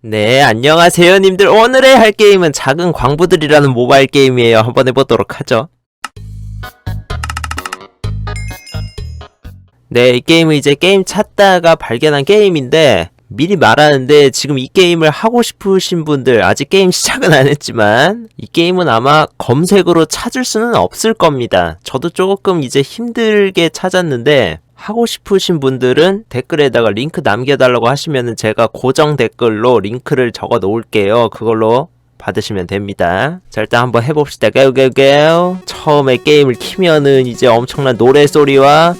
네, 안녕하세요, 님들. 오늘의 할 게임은 작은 광부들이라는 모바일 게임이에요. 한번 해보도록 하죠. 네, 이 게임은 이제 게임 찾다가 발견한 게임인데, 미리 말하는데, 지금 이 게임을 하고 싶으신 분들, 아직 게임 시작은 안 했지만, 이 게임은 아마 검색으로 찾을 수는 없을 겁니다. 저도 조금 이제 힘들게 찾았는데, 하고 싶으신 분들은 댓글에다가 링크 남겨달라고 하시면은 제가 고정 댓글로 링크를 적어 놓을게요. 그걸로 받으시면 됩니다. 자, 일단 한번 해봅시다. 고고고. 처음에 게임을 키면은 이제 엄청난 노래소리와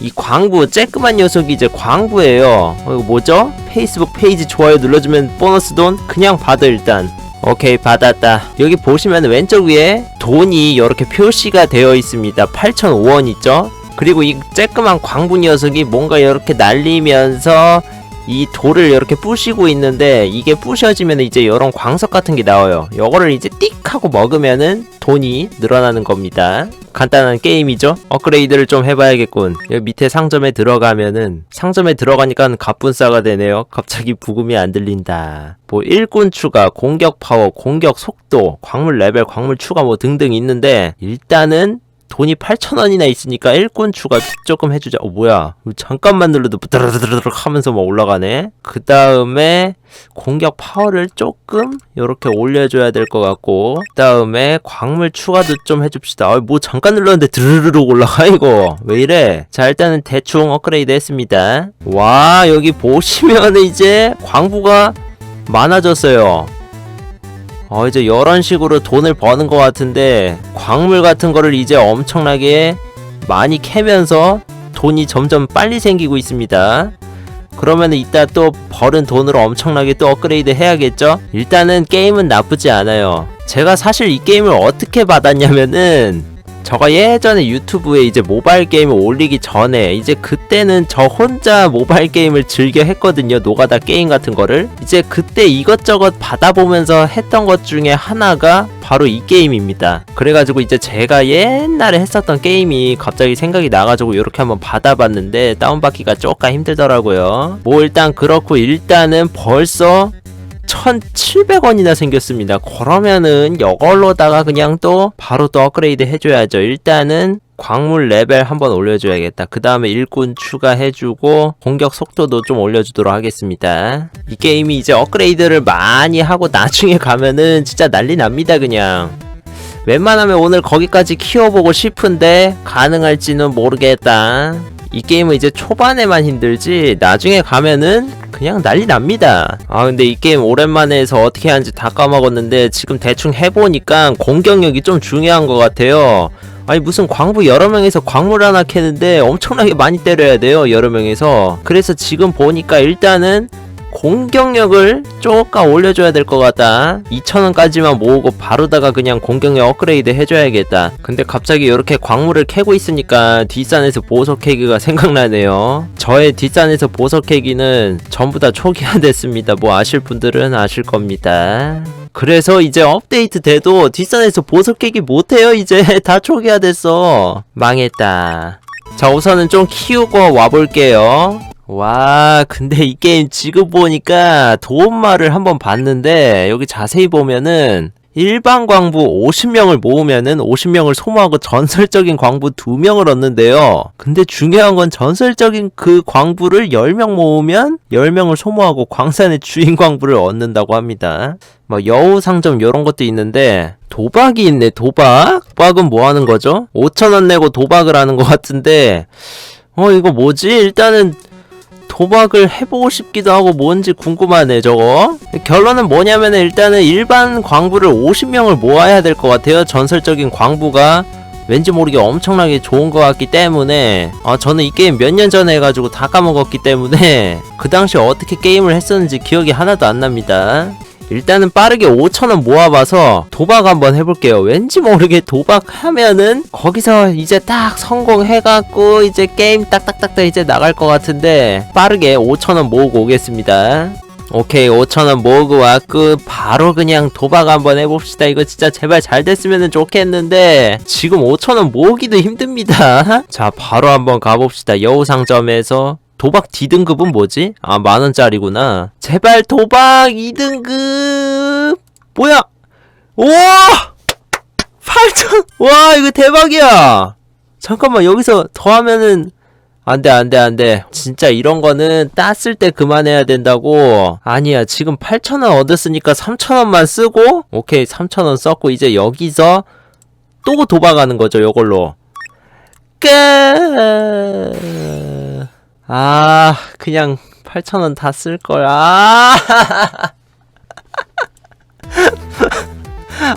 이 광부, 쬐끄만 녀석이 이제 광부예요. 어, 이거 뭐죠? 페이스북 페이지 좋아요 눌러주면 보너스 돈? 그냥 받아, 일단. 오케이, 받았다. 여기 보시면 왼쪽 위에 돈이 이렇게 표시가 되어 있습니다. 8,005원 있죠? 그리고 이 쬐끄만 광부 녀석이 뭔가 이렇게 날리면서 이 돌을 이렇게 부시고 있는데 이게 부셔지면 이제 이런 광석 같은 게 나와요. 요거를 이제 띡 하고 먹으면은 돈이 늘어나는 겁니다. 간단한 게임이죠. 업그레이드를 좀 해봐야겠군. 여기 밑에 상점에 들어가면은 상점에 들어가니까 갑분싸가 되네요. 갑자기 부금이 안 들린다. 뭐 일꾼 추가, 공격 파워, 공격 속도, 광물 레벨, 광물 추가 뭐 등등 있는데 일단은 돈이 8,000원이나 있으니까 일꾼 추가 조금 해주자. 어, 뭐야. 잠깐만 눌러도 부드르르르륵 하면서 막 올라가네. 그 다음에 공격 파워를 조금 이렇게 올려줘야 될 것 같고. 그 다음에 광물 추가도 좀 해줍시다. 아, 뭐 잠깐 눌렀는데 드르르륵 올라가, 이거. 왜 이래? 자, 일단은 대충 업그레이드 했습니다. 와, 여기 보시면 이제 광부가 많아졌어요. 어, 이제 이런 식으로 돈을 버는 것 같은데 광물 같은 거를 이제 엄청나게 많이 캐면서 돈이 점점 빨리 생기고 있습니다. 그러면 이따 또 벌은 돈으로 엄청나게 또 업그레이드 해야겠죠? 일단은 게임은 나쁘지 않아요. 제가 사실 이 게임을 어떻게 받았냐면은 저가 예전에 유튜브에 이제 모바일 게임을 올리기 전에 이제 그때는 저 혼자 모바일 게임을 즐겨 했거든요. 노가다 게임 같은 거를. 이제 그때 이것저것 받아보면서 했던 것 중에 하나가 바로 이 게임입니다. 그래가지고 이제 제가 옛날에 했었던 게임이 갑자기 생각이 나가지고 이렇게 한번 받아봤는데 다운받기가 조금 힘들더라고요. 뭐 일단 그렇고 일단은 벌써 1,700원이나 생겼습니다. 그러면은 이걸로다가 그냥 또 바로 또 업그레이드 해줘야죠. 일단은 광물 레벨 한번 올려줘야겠다. 그 다음에 일꾼 추가해주고 공격 속도도 좀 올려주도록 하겠습니다. 이 게임이 이제 업그레이드를 많이 하고 나중에 가면은 진짜 난리 납니다 그냥. 웬만하면 오늘 거기까지 키워보고 싶은데 가능할지는 모르겠다. 이 게임은 이제 초반에만 힘들지 나중에 가면은 그냥 난리 납니다. 아 근데 이 게임 오랜만에 해서 어떻게 하는지 다 까먹었는데 지금 대충 해보니까 공격력이 좀 중요한 것 같아요. 아니 무슨 광부 여러 명에서 광물 하나 캐는데 엄청나게 많이 때려야 돼요 여러 명에서 그래서 지금 보니까 일단은 공격력을 조금 올려줘야 될 것 같다. 2,000원까지만 모으고 바로다가 그냥 공격력 업그레이드 해줘야겠다. 근데 갑자기 이렇게 광물을 캐고 있으니까 뒷산에서 보석 캐기가 생각나네요. 저의 뒷산에서 보석 캐기는 전부 다 초기화됐습니다. 뭐 아실 분들은 아실 겁니다. 그래서 이제 업데이트 돼도 뒷산에서 보석 깨기 못해요 이제. 다 초기화됐어. 망했다. 자 우선은 좀 키우고 와볼게요 와 근데 이 게임 지금 보니까 도움말을 한번 봤는데 여기 자세히 보면은 일반 광부 50명을 모으면은 50명을 소모하고 전설적인 광부 2명을 얻는데요. 근데 중요한 건 전설적인 그 광부를 10명 모으면 10명을 소모하고 광산의 주인 광부를 얻는다고 합니다. 뭐 여우 상점 이런 것도 있는데 도박이 있네 도박? 도박은 뭐 하는 거죠? 5천원 내고 도박을 하는 것 같은데 어 이거 뭐지? 일단은 도박을 해보고 싶기도 하고 뭔지 궁금하네 저거. 결론은 뭐냐면 일단은 일반 광부를 50명을 모아야 될 것 같아요. 전설적인 광부가. 왠지 모르게 엄청나게 좋은 것 같기 때문에. 아 저는 이 게임 몇 년 전에 해가지고 다 까먹었기 때문에. 그 당시 어떻게 게임을 했었는지 기억이 하나도 안 납니다 일단은 빠르게 5천원 모아봐서 도박 한번 해볼게요. 왠지 모르게 도박하면은 거기서 이제 딱 성공해갖고 이제 게임 딱딱딱딱 이제 나갈 것 같은데 빠르게 5천원 모으고 오겠습니다. 오케이 5천원 모으고 왔고 바로 그냥 도박 한번 해봅시다 이거 진짜 제발 잘 됐으면 좋겠는데 지금 5천원 모으기도 힘듭니다 자 바로 한번 가봅시다 여우상점에서 도박 D등급은 뭐지? 아, 만원짜리구나. 제발 도박 2등급! 뭐야? 우와! 8천! 와, 이거 대박이야! 잠깐만, 여기서 더하면은, 안 돼, 안 돼, 안 돼. 진짜 이런 거는 땄을 때 그만해야 된다고. 아니야, 지금 8,000원 얻었으니까 3,000원만 쓰고, 오케이, 3,000원 썼고, 이제 여기서 또 도박하는 거죠, 요걸로. 끝! 아, 그냥 8,000원 다 쓸 걸. 아!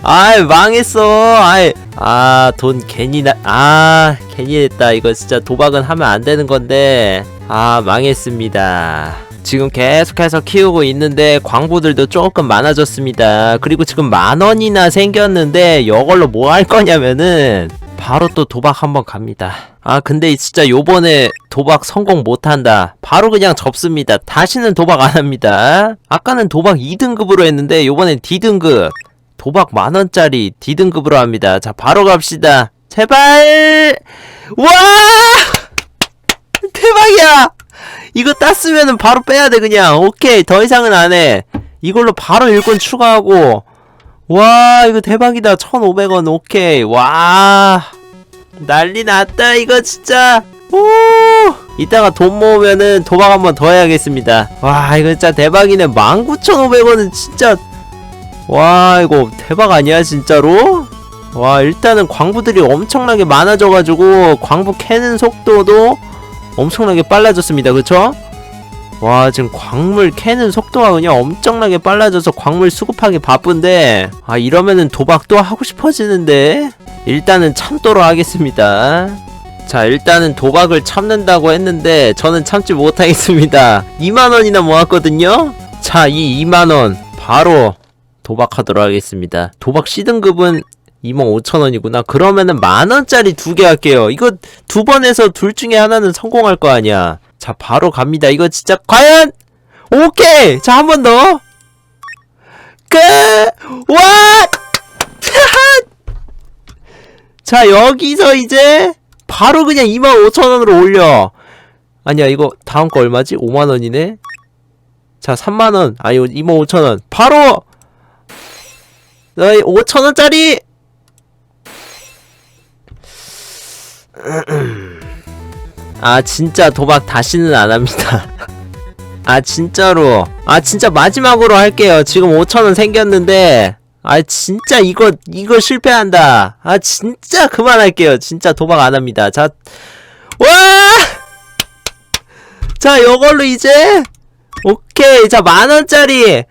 망했어. 아이, 아, 돈 괜히 나, 아, 괜히 했다. 이거 진짜 도박은 하면 안 되는 건데. 아, 망했습니다. 지금 계속해서 키우고 있는데 광부들도 조금 많아졌습니다. 그리고 지금 만 원이나 생겼는데 이걸로 뭐 할 거냐면은 바로 또 도박 한번 갑니다. 아 근데 진짜 요번에 도박 성공 못한다. 바로 그냥 접습니다. 다시는 도박 안 합니다. 아까는 도박 2등급으로 했는데 요번엔 D등급. 도박 만원짜리 D등급으로 합니다. 자 바로 갑시다. 제발! 와! 대박이야! 이거 땄으면은 바로 빼야 돼 그냥 오케이 더 이상은 안해 이걸로 바로 일꾼 추가하고 와 이거 대박이다 1500원 오케이 와 난리 났다 이거 진짜. 오! 이따가 돈 모으면은 도박 한 번 더 해야겠습니다. 와 이거 진짜 대박이네. 19500원은 진짜. 와 이거 대박 아니야 진짜로? 와 일단은 광부들이 엄청나게 많아져가지고 광부 캐는 속도도 엄청나게 빨라졌습니다. 그쵸? 와 지금 광물 캐는 속도가 그냥 엄청나게 빨라져서 광물 수급하기 바쁜데 아 이러면은 도박도 하고 싶어지는데 일단은 참도록 하겠습니다. 자 일단은 도박을 참는다고 했는데 저는 참지 못하겠습니다. 2만원이나 모았거든요? 자 이 2만원 바로 도박하도록 하겠습니다. 도박 C등급은 25,000원이구나. 그러면은 만원짜리 두 개 할게요. 이거 두 번에서 둘 중에 하나는 성공할 거 아니야. 자, 바로 갑니다. 이거 진짜, 과연! 오케이! 자, 한 번 더. 끝! 와! 자, 여기서 이제, 바로 그냥 25,000원으로 올려. 아니야, 이거 다음 거 얼마지? 5만원이네? 자, 3만원. 아니, 25,000원. 바로! 너희 5천원짜리 아 진짜 도박 다시는 안 합니다. 아 진짜로 아 진짜 마지막으로 할게요. 지금 5천원 생겼는데 아 진짜 이거 이거 실패한다. 아 진짜 그만할게요. 진짜 도박 안 합니다. 자 와! 자 요걸로 이제 오케이 자 만원짜리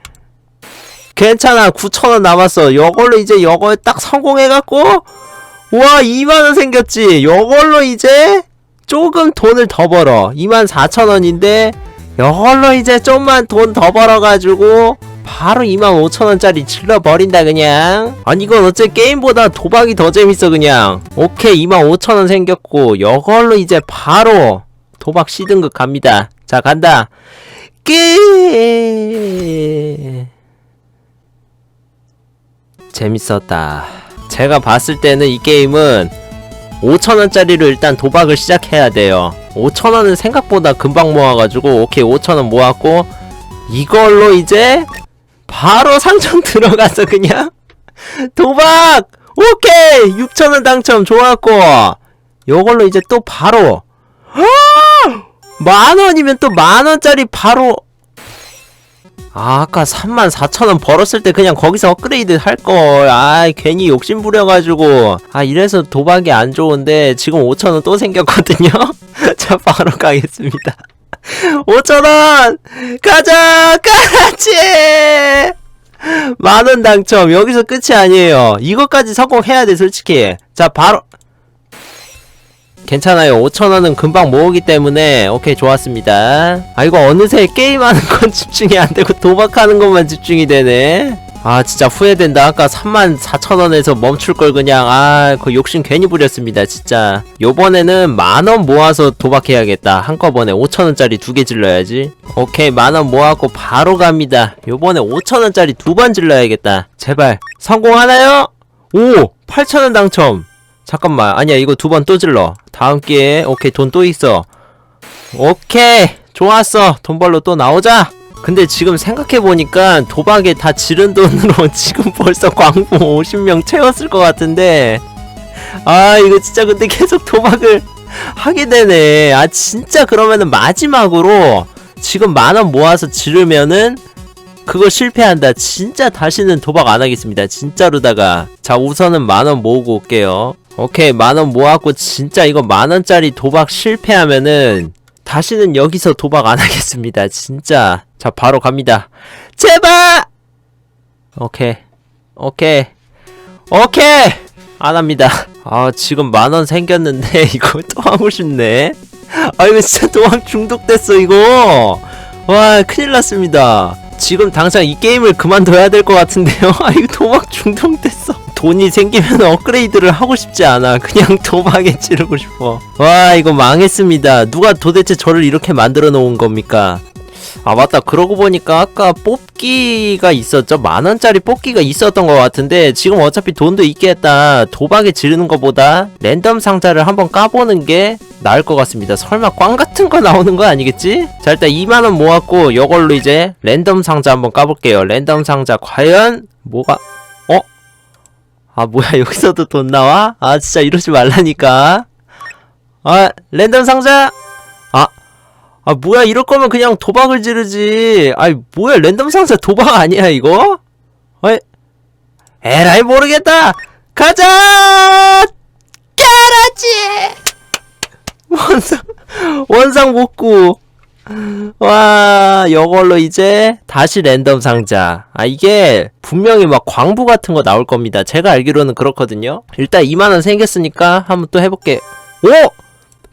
괜찮아 9천원 남았어 요걸로 이제 요거 딱 성공해갖고 와 2만원 생겼지 요걸로 이제 조금 돈을 더 벌어. 2만 4천원인데 요걸로 이제 좀만 돈 더 벌어가지고 바로 2만 5천원짜리 질러버린다 그냥. 아니 이건 어째 게임보다 도박이 더 재밌어 그냥. 오케이 2만 5천원 생겼고 요걸로 이제 바로 도박 C등급 갑니다. 자 간다. 끝 재밌었다. 제가 봤을 때는 이 게임은 5천원짜리로 일단 도박을 시작해야 돼요. 5천원은 생각보다 금방 모아가지고 오케이 5천원 모았고 이걸로 이제 바로 상점 들어가서 그냥 도박! 오케이! 6천원 당첨 좋았고 요걸로 이제 또 바로 만원이면 또 만원짜리 바로 아, 아까 3만 4천원 벌었을 때 그냥 거기서 업그레이드 할걸. 아, 괜히 욕심 부려가지고. 아, 이래서 도박이 안 좋은데, 지금 5천원 또 생겼거든요? 자, 바로 가겠습니다. 5천원! 가자! 같이! 만원 당첨. 여기서 끝이 아니에요. 이것까지 성공해야 돼, 솔직히. 자, 바로. 괜찮아요. 5천원은 금방 모으기 때문에 오케이 좋았습니다. 아 이거 어느새 게임하는 건 집중이 안 되고 도박하는 것만 집중이 되네. 아 진짜 후회된다. 아까 3만 4천원에서 멈출 걸 그냥 아 그 욕심 괜히 부렸습니다. 진짜. 요번에는 만원 모아서 도박해야겠다. 한꺼번에 5천원짜리 두 개 질러야지. 오케이 만원 모았고 바로 갑니다. 요번에 5천원짜리 두 번 질러야겠다. 제발 성공하나요? 오 8천원 당첨. 잠깐만 아니야 이거 두 번 또 질러 다음 기회에 오케이 돈 또 있어 오케이 좋았어. 돈 벌러 또 나오자. 근데 지금 생각해보니까 도박에 다 지른 돈으로 지금 벌써 광부 50명 채웠을 것 같은데. 아, 이거 진짜 근데 계속 도박을 하게 되네. 아, 진짜 그러면은 마지막으로 지금 만원 모아서 지르면은 그거 실패한다. 진짜 다시는 도박 안 하겠습니다. 진짜로다가. 자, 우선은 만원 모으고 올게요. 오케이, 만원 모았고, 진짜 이거 만 원짜리 도박 실패하면은, 다시는 여기서 도박 안 하겠습니다. 진짜. 자, 바로 갑니다. 제발! 오케이. 오케이. 오케이! 안 합니다. 아, 지금 만원 생겼는데, 이거 또 하고 싶네. 아, 이거 진짜 도박 중독됐어, 이거. 와, 큰일 났습니다. 지금 당장 이 게임을 그만둬야 될 것 같은데요? 아, 이거 도박 중독됐어. 돈이 생기면 업그레이드를 하고 싶지 않아. 그냥 도박에 찌르고 싶어. 와, 이거 망했습니다. 누가 도대체 저를 이렇게 만들어 놓은 겁니까? 아, 맞다. 그러고 보니까 아까 뽑기가 있었죠? 만원짜리 뽑기가 있었던 것 같은데, 지금 어차피 돈도 있겠다. 도박에 지르는 것보다 랜덤 상자를 한번 까보는 게 나을 것 같습니다. 설마 꽝 같은 거 나오는 거 아니겠지? 자, 일단 2만원 모았고, 이걸로 이제 랜덤 상자 한번 까볼게요. 랜덤 상자, 과연, 뭐가, 어? 아, 뭐야, 여기서도 돈 나와? 아, 진짜 이러지 말라니까. 아, 랜덤 상자! 아, 아, 뭐야, 이럴 거면 그냥 도박을 지르지. 아이, 뭐야, 랜덤 상자 도박 아니야, 이거? 어이, 에라이, 모르겠다! 가자! 까라지! 원상, 원상 복구. 와, 이걸로 이제 다시 랜덤 상자. 아, 이게 분명히 막 광부 같은 거 나올 겁니다. 제가 알기로는 그렇거든요. 일단 2만원 생겼으니까 한번 또 해볼게. 오!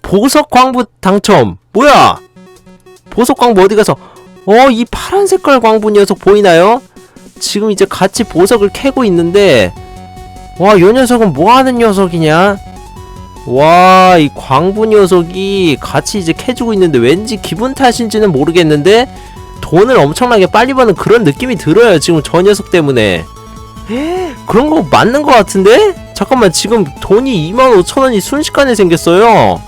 보석 광부 당첨! 뭐야! 보석 광부 어디 가서, 어, 이 파란 색깔 광부 녀석 보이나요? 지금 이제 같이 보석을 캐고 있는데, 와, 요 녀석은 뭐 하는 녀석이냐? 와, 이 광부 녀석이 같이 이제 캐주고 있는데 왠지 기분 탓인지는 모르겠는데 돈을 엄청나게 빨리 버는 그런 느낌이 들어요. 지금 저 녀석 때문에. 에? 그런 거 맞는 것 같은데? 잠깐만, 지금 돈이 25,000원이 순식간에 생겼어요.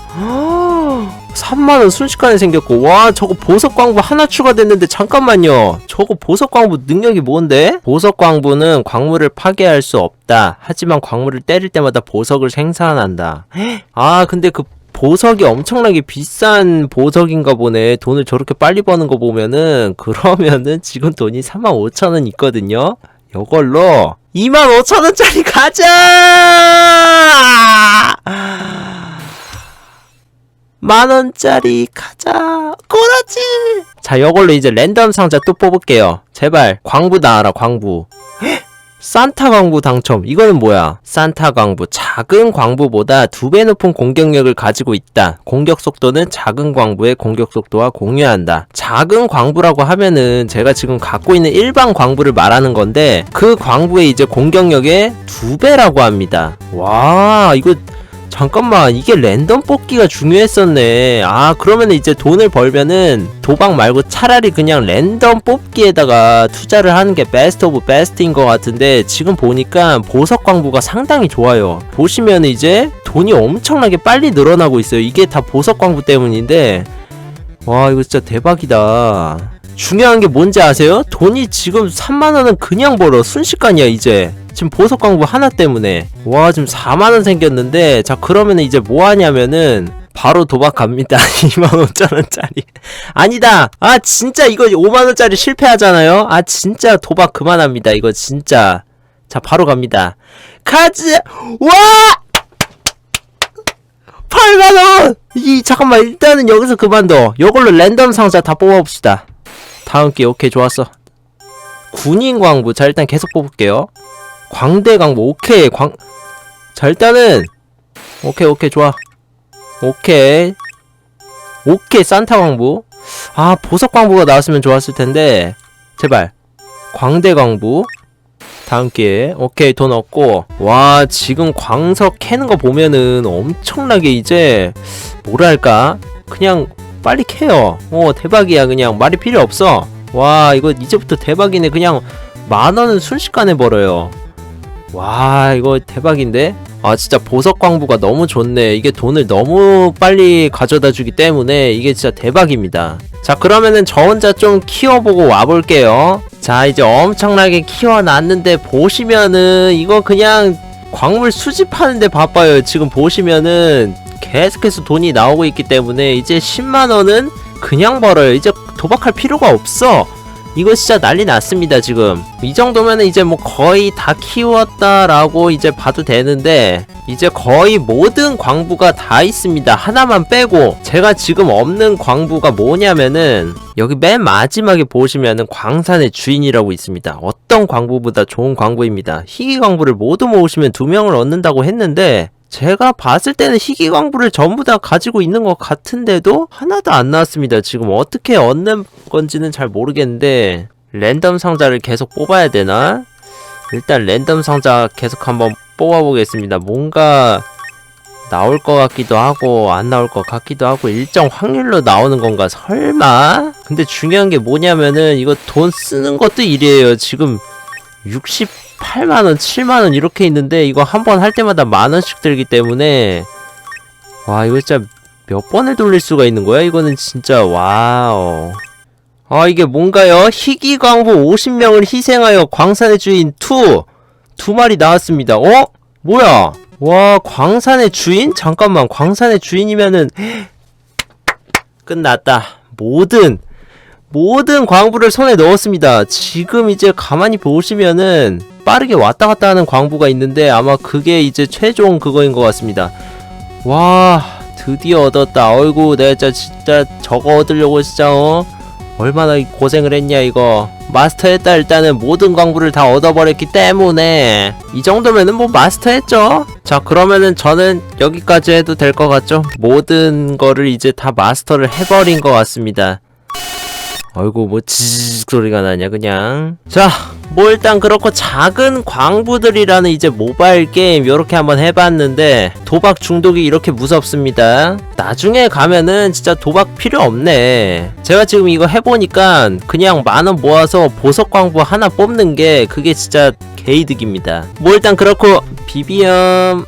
3만원 순식간에 생겼고, 와, 저거 보석 광부 하나 추가됐는데, 잠깐만요. 저거 보석 광부 능력이 뭔데? 보석 광부는 광물을 파괴할 수 없다. 하지만 광물을 때릴 때마다 보석을 생산한다. 아, 근데 그 보석이 엄청나게 비싼 보석인가 보네. 돈을 저렇게 빨리 버는 거 보면은, 그러면은 지금 돈이 35,000원 있거든요? 요걸로 25,000원짜리 가자! 만원짜리 가자! 그렇지! 자, 요걸로 이제 랜덤 상자 또 뽑을게요. 제발, 광부 나와라, 광부. 헉! 산타 광부 당첨. 이거는 뭐야? 산타 광부. 작은 광부보다 두 배 높은 공격력을 가지고 있다. 공격 속도는 작은 광부의 공격 속도와 공유한다. 작은 광부라고 하면은 제가 지금 갖고 있는 일반 광부를 말하는 건데 그 광부의 이제 공격력의 두 배라고 합니다. 와, 이거 잠깐만 이게 랜덤 뽑기가 중요했었네. 아 그러면 이제 돈을 벌면은 도박 말고 차라리 그냥 랜덤 뽑기에다가 투자를 하는 게 베스트 오브 베스트인 것 같은데 지금 보니까 보석 광부가 상당히 좋아요. 보시면 이제 돈이 엄청나게 빨리 늘어나고 있어요. 이게 다 보석 광부 때문인데. 와 이거 진짜 대박이다. 중요한 게 뭔지 아세요? 돈이 지금 3만원은 그냥 벌어. 순식간이야 이제 지금 보석 광부 하나 때문에 와 지금 4만원 생겼는데 자 그러면 이제 뭐 하냐면은 바로 도박 갑니다. 25,000원짜리 아니다! 아 진짜 이거 5만원짜리 실패하잖아요? 아 진짜 도박 그만합니다. 이거 진짜. 자 바로 갑니다. 카즈! 와! 8만원! 이 잠깐만 일단은 여기서 그만둬. 요걸로 랜덤 상자 다 뽑아봅시다. 다음 게 오케이 좋았어. 군인 광부 자 일단 계속 뽑을게요 광대 광부 오케이. 광. 자 일단은 오케이 오케이 좋아. 오케이. 오케이 산타 광부. 아 보석 광부가 나왔으면 좋았을 텐데. 제발. 광대 광부. 다음 기회에 오케이 돈 얻고. 와 지금 광석 캐는 거 보면은 엄청나게 이제 뭐랄까? 그냥 빨리 캐요. 어 대박이야. 그냥 말이 필요 없어. 와 이거 이제부터 대박이네. 그냥 만원은 순식간에 벌어요 와 이거 대박인데? 아 진짜 보석 광부가 너무 좋네. 이게 돈을 너무 빨리 가져다 주기 때문에 이게 진짜 대박입니다. 자 그러면은 저 혼자 좀 키워보고 와볼게요. 자 이제 엄청나게 키워놨는데 보시면은 이거 그냥 광물 수집하는데 바빠요. 지금 보시면은 계속해서 돈이 나오고 있기 때문에 이제 10만원은 그냥 벌어요. 이제 도박할 필요가 없어 이거 진짜 난리 났습니다 지금. 이 정도면은 이제 뭐 거의 다 키웠다라고 이제 봐도 되는데 이제 거의 모든 광부가 다 있습니다. 하나만 빼고. 제가 지금 없는 광부가 뭐냐면은 여기 맨 마지막에 보시면은 광산의 주인이라고 있습니다. 어떤 광부보다 좋은 광부입니다. 희귀 광부를 모두 모으시면 두 명을 얻는다고 했는데 제가 봤을 때는 희귀 광부를 전부 다 가지고 있는 것 같은데도 하나도 안 나왔습니다. 지금 어떻게 얻는 건지는 잘 모르겠는데 랜덤 상자를 계속 뽑아야 되나? 일단 랜덤 상자 계속 한번 뽑아보겠습니다. 뭔가 나올 것 같기도 하고 안 나올 것 같기도 하고 일정 확률로 나오는 건가 설마? 근데 중요한 게 뭐냐면은 이거 돈 쓰는 것도 일이에요. 지금 68만원, 7만원 이렇게 있는데 이거 한 번 할 때마다 만원씩 들기 때문에 와 이거 진짜 몇 번을 돌릴 수가 있는 거야? 이거는 진짜 와우 아 이게 뭔가요? 희귀광부 50명을 희생하여 광산의 주인 2! 두 마리 나왔습니다 어? 뭐야? 와 광산의 주인? 잠깐만 광산의 주인이면은 끝났다 모든 모든 광부를 손에 넣었습니다. 지금 이제 가만히 보시면은 빠르게 왔다 갔다 하는 광부가 있는데 아마 그게 이제 최종 그거인 것 같습니다. 와 드디어 얻었다. 어이구 내가 진짜, 진짜 저거 얻으려고 진짜 어? 얼마나 고생을 했냐 이거. 마스터했다 일단은 모든 광부를 다 얻어버렸기 때문에. 이 정도면은 뭐 마스터했죠? 자 그러면은 저는 여기까지 해도 될 것 같죠? 모든 거를 이제 다 마스터를 해버린 것 같습니다 아이고 뭐 지직 소리가 나냐 그냥. 자 뭐 일단 그렇고 작은 광부들이라는 이제 모바일 게임 요렇게 한번 해봤는데 도박 중독이 이렇게 무섭습니다. 나중에 가면은 진짜 도박 필요 없네. 제가 지금 이거 해보니까 그냥 만 원 모아서 보석 광부 하나 뽑는 게 그게 진짜 개이득입니다. 뭐 일단 그렇고 비비엄